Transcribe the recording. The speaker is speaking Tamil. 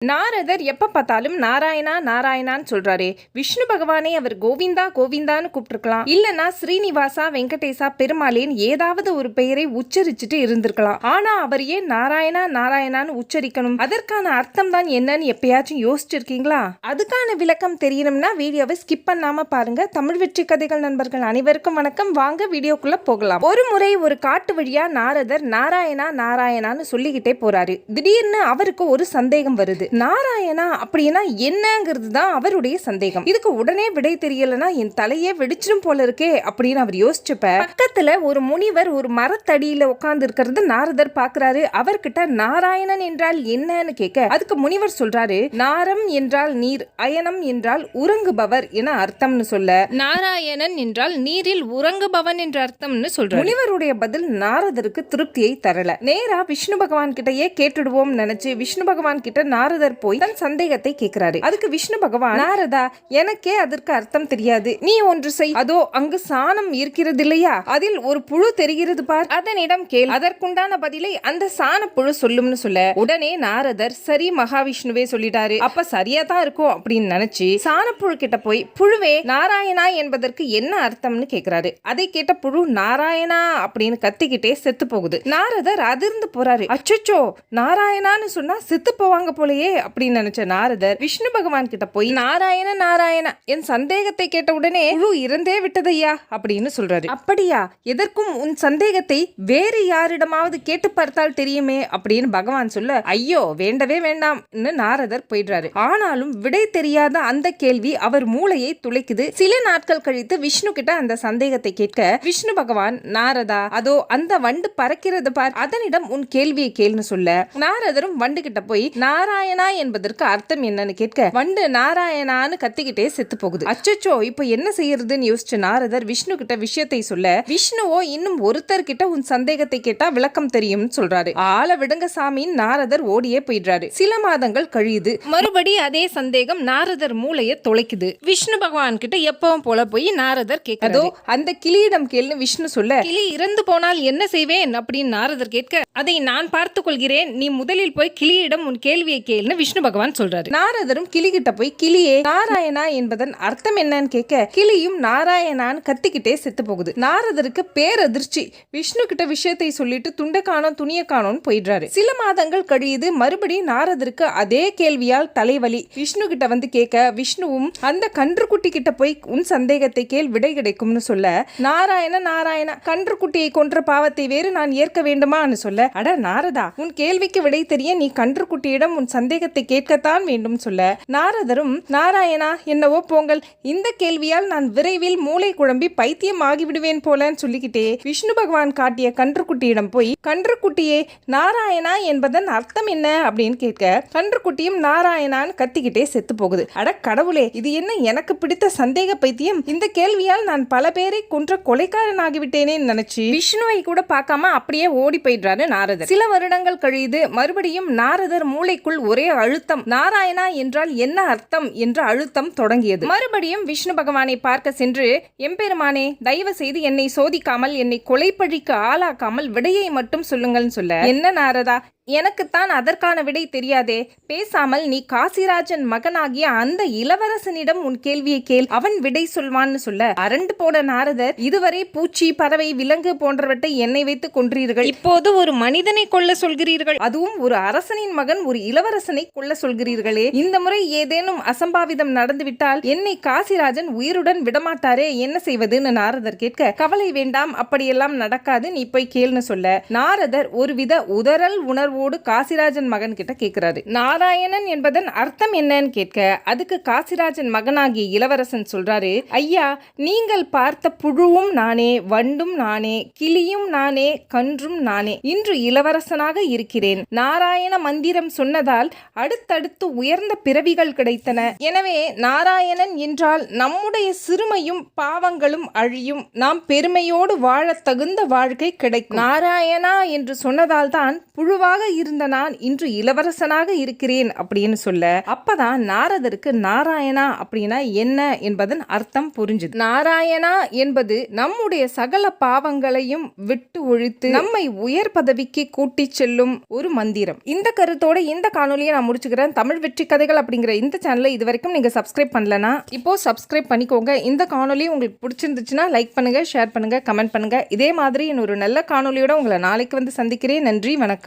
நாரதர் எப்போ பார்த்தாலும் நாராயணா நாராயணான்னு சொல்கிறாரே விஷ்ணு பகவானே அவர் கோவிந்தா கோவிந்தான்னு கூப்பிட்டுருக்கலாம். இல்லைன்னா ஸ்ரீனிவாசா வெங்கடேசா பெருமாளேன்னு ஏதாவது ஒரு பெயரை உச்சரிச்சுட்டு இருந்திருக்கலாம். ஆனால் அவர் ஏன் நாராயணா நாராயணான்னு உச்சரிக்கணும்? அதற்கான அர்த்தம் தான் என்னன்னு எப்பயாச்சும் யோசிச்சிருக்கீங்களா? அதுக்கான விளக்கம் தெரியணும்னா வீடியோவை ஸ்கிப் பண்ணாமல் பாருங்க. தமிழ் வெற்றி கதைகள் நண்பர்கள் அனைவருக்கும் வணக்கம். வாங்க வீடியோக்குள்ளே போகலாம். ஒரு முறை ஒரு காட்டு வழியாக நாரதர் நாராயணா நாராயணான்னு சொல்லிக்கிட்டே போகிறாரு திடீர்னு அவருக்கு ஒரு சந்தேகம் வருது. நாராயணா அப்படின்னா என்னங்கிறது தான் அவருடைய சந்தேகம். இதுக்கு உடனே விடை தெரியலனா என் தலையே வெடிச்சிடும் போல இருக்கே அப்படின்னு அவர் யோசிச்சப்ப பக்கத்துல ஒரு முனிவர் ஒரு மரத்தடியில உட்கார்ந்து இருக்கிறது நாரதர் பாக்குறாரு. அவர்கிட்ட நாராயணன் என்றால் என்னன்னு கேட்க அதுக்கு முனிவர் சொல்றாரு நாரம் என்றால் நீர் அயனம் என்றால் உறங்குபவர் என அர்த்தம்னு சொல்ல நாராயணன் என்றால் நீரில் உறங்குபவன் என்ற அர்த்தம்னு சொல்றாரு. முனிவருடைய பதில் நாரதருக்கு திருப்தியை தரல. நேரா விஷ்ணு பகவான் கிட்டயே கேட்டுடுவோம் நினைச்சு விஷ்ணு பகவான் கிட்ட நாரதர் போய் தன் சந்தேகத்தை கேட்கிறாரு. அதுக்கு விஷ்ணு பகவான் நாரதா எனக்கே அதற்கு அர்த்தம் தெரியாது. நீ ஒன்று செய். அதோ அங்கு சாணம் இருக்கிறது இல்லையா அதில் ஒரு புழு தெரிகிறது பார். அதனிடம் கேள் அதற்குண்டான பதிலை அந்த சாண புழு சொல்லும்னு சொல்ல. உடனே நாரதர் சரி மகாவிஷ்ணுவே சொல்லிட்டாரு. அப்ப சரியா தான் இருக்கும் அப்படின்னு நினைச்சு சாணப்புழு கிட்ட போய் புழுவே நாராயணா என்பதற்கு என்ன அர்த்தம்னு கேக்குறாரு அதை கேட்ட புழு நாராயணா அப்படின்னு கத்திக்கிட்டே செத்து போகுது. நாரதர் அதிர்ந்து போறாரு. அச்சச்சோ நாராயணான்னு சொன்னா செத்து போவாங்க போலயே அப்படின்னு நினைச்ச நாரதர் விஷ்ணு பகவான் கிட்ட போய் நாராயண நாராயண என் சந்தேகத்தை கேட்ட உடனே புழு இறந்தே விட்டதையா? அப்படின்னு சொல்றாரு. அப்படியா? எதற்கும் உன் சந்தேகத்தை வேறு யாரிடமாவது கேட்டு பார்த்தால் தெரியுமே? அப்படின்னு பகவான் சொல்ல ஐயோ வேண்டவே வேண்டாம்னு நாரதர் போயிடுறாரு. ஆனாலும் விடை தெரியாத அந்த கேள்வி அவர் மூளையை துளைக்குது. சில நாட்கள் கழித்து விஷ்ணு கிட்ட அந்த சந்தேகத்தை கேட்க விஷ்ணு பகவான் நாரதா அதோ அந்த வண்டு பறக்கிறது பார் அதனிடம் உன் கேள்வியை கேள்னு சொல்ல. நாரதரும் வண்டு கிட்ட போய் நாராயண என்பதற்கு அர்த்தம் என்னன்னு கேட்க வண்டு நாராயணான்னு கத்திக்கிட்டே செத்து போகுது அச்சச்சோ இப்போ என்ன செய்யறதுன்னு யோசிச்ச நாரதர் விஷ்ணு கிட்ட விஷயத்தை சொல்ல விஷ்ணுவோ இன்னும் ஒருத்தர் கிட்ட உன் சந்தேகத்தை கேட்டா விளக்கம் தெரியும்னு சொல்றாரு. ஆள விடுங்க சாமின்னு நாரதர் ஓடியே போயிடுறாரு. சில மாதங்கள் கழியுது. மறுபடி அதே சந்தேகம் நாரதர் மூளைய தொலைக்குது. விஷ்ணு பகவான் கிட்ட எப்பவும் போல போய் நாரதர் கேட்கறதோ அந்த கிளியிடம் கேள்னு விஷ்ணு சொல்ல கிளி இறந்து போனால் என்ன செய்வேன்? அப்படின்னு நாரதர் கேட்க அதை நான் பார்த்துக் கொள்கிறேன். நீ முதலில் போய் கிளியிடம் உன் கேள்வியை அப்படின்னு விஷ்ணு பகவான் சொல்றாரு. நாரதரும் கிளி கிட்ட போய் கிளியே நாராயணா என்பதன் அர்த்தம் என்னன்னு கேட்க கிளியும் நாராயணான்னு கத்திக்கிட்டே செத்து போகுது. நாரதருக்கு பேரதிர்ச்சி. விஷ்ணு கிட்ட விஷயத்தை சொல்லிட்டு துண்டை காணோம் துணிய காணோம்னு போயிடுறாரு. சில மாதங்கள் கழியுது மறுபடியும் நாரதருக்கு அதே கேள்வியால் தலைவலி. விஷ்ணு கிட்ட வந்து கேட்க விஷ்ணுவும் அந்த கன்றுக்குட்டி கிட்ட போய் உன் சந்தேகத்தை கேள் விடை கிடைக்கும்னு சொல்ல நாராயண நாராயண கன்றுக்குட்டியை கொன்ற பாவத்தை வேறு நான் ஏற்க வேண்டுமான்னு சொல்ல அட நாரதா உன் கேள்விக்கு விடை தெரிய நீ கன்றுக்குட்டியிடம் உன் சந்தேகத்தை கேட்கத்தான் வேண்டும் சொல்ல. நாரதரும் நாராயணா என்னவோ போங்கள். இந்த கேள்வியால் நான் விரைவில் மூளை குழம்பி பைத்தியம் ஆகிவிடுவேன் போலன்னு சொல்லிக்கிட்டே விஷ்ணு பகவான் காட்டிய கன்றுக்குட்டியிடம் போய் கன்றுக்குட்டியே நாராயணா என்பதன் அர்த்தம் என்ன? அப்படின்னு கேட்க கன்றுக்குட்டியும் நாராயணான்னு கத்திக்கிட்டே செத்து போகுது. அட கடவுளே இது என்ன எனக்கு பிடித்த சந்தேக பைத்தியம்? இந்த கேள்வியால் நான் பல பேரை கொன்ற கொலைக்காரன் ஆகிவிட்டேனேன்னு நினைச்சு விஷ்ணுவை கூட பார்க்காம அப்படியே ஓடி போயிடுறாரு நாரதர். சில வருடங்கள் கழியுது. மறுபடியும் நாரதர் மூளைக்குள் ஒரு அழுத்தம். நாராயணா என்றால் என்ன அர்த்தம் என்ற அழுத்தம் தொடங்கியது. மறுபடியும் விஷ்ணு பகவானை பார்க்க சென்று எம்பெருமானே தயவு செய்து என்னை சோதிக்காமல் என்னை கொலைப்பழிக்கு ஆளாக்காமல் விடையை மட்டும் சொல்லுங்கள் சொல்ல. என்ன நாரதா எனக்குத்தான் அதற்கான விடை தெரியாதே. பேசாமல் நீ காசிராஜன் மகனாகிய அந்த இளவரசனிடம் உன் கேள்வியை கேள். அவன் விடை சொல்வான்னு சொல்ல. அரண்டு போன நாரதர் இதுவரை பூச்சி பறவை விலங்கு போன்றவற்றை என்னை வைத்து கொன்றீர்கள். இப்போது ஒரு மனிதனை கொல்ல சொல்கிறீர்கள். அதுவும் ஒரு அரசனின் மகன் ஒரு இளவரசனை கொல்ல சொல்கிறீர்களே. இந்த முறை ஏதேனும் அசம்பாவிதம் நடந்துவிட்டால் என்னை காசிராஜன் உயிருடன் விடமாட்டாரே. என்ன செய்வதுன்னு நாரதர் கேட்க கவலை வேண்டாம் அப்படியெல்லாம் நடக்காது. நீ போய் கேள்னு சொல்ல. நாரதர் ஒருவித உதறல் உணர்வோடு காசிராஜன் மகன் கிட்ட கேட்கிறாரு நாராயணன் என்பதன் அர்த்தம் என்னன்னு கேட்க அதுக்கு காசிராஜன் மகனாகிய இளவரசன் சொல்றாரு ஐயா நீங்கள் பார்த்த புழுவும் நானே வண்டும் நானே கிளியும் நானே கன்றும் நானே இன்று இளவரசனாக இருக்கிறேன். நாராயண மந்திரம் சொன்னதால் அடுத்தடுத்து உயர்ந்த பிறவிகள் கிடைத்தன. எனவே நாராயணன் என்றால் நம்முடைய சிறுமையும் பாவங்களும் அழியும். நாம் பெருமையோடு வாழத் தகுந்த வாழ்க்கை கிடைக்கும். நாராயணா என்று சொன்னதால் தான் புழுவாக இருந்த நான் இன்று இளவரசனாக இருக்கிறேன் அப்படின்னு சொல்ல அப்பதான் நாரதருக்கு நாராயணா அப்படின்னா என்ன என்பதன் அர்த்தம் புரிஞ்சுது. நாராயணா என்பது நம்முடைய சகல பாவங்களையும் விட்டு ஒழித்து நம்மை உயர் பதவிக்கு கூட்டி செல்லும் ஒரு மந்திரம். இந்த கருத்தோட இந்த காணொலியை நான் முடிச்சுக்கிறேன். தமிழ் வெற்றி கதைகள் அப்படிங்கிற இந்த சேனலை இது வரைக்கும் நீங்க சப்ஸ்கிரைப் பண்ணலனா இப்போ சப்ஸ்கிரைப் பண்ணிக்கோங்க. இந்த காணொலி உங்களுக்கு பிடிச்சிருந்துச்சுன்னா லைக் பண்ணுங்க ஷேர் பண்ணுங்க கமெண்ட் பண்ணுங்க. இதே மாதிரி இன்னொரு நல்ல காணொலியோட உங்களை நாளைக்கு வந்து சந்திக்கிறேன். நன்றி வணக்கம்.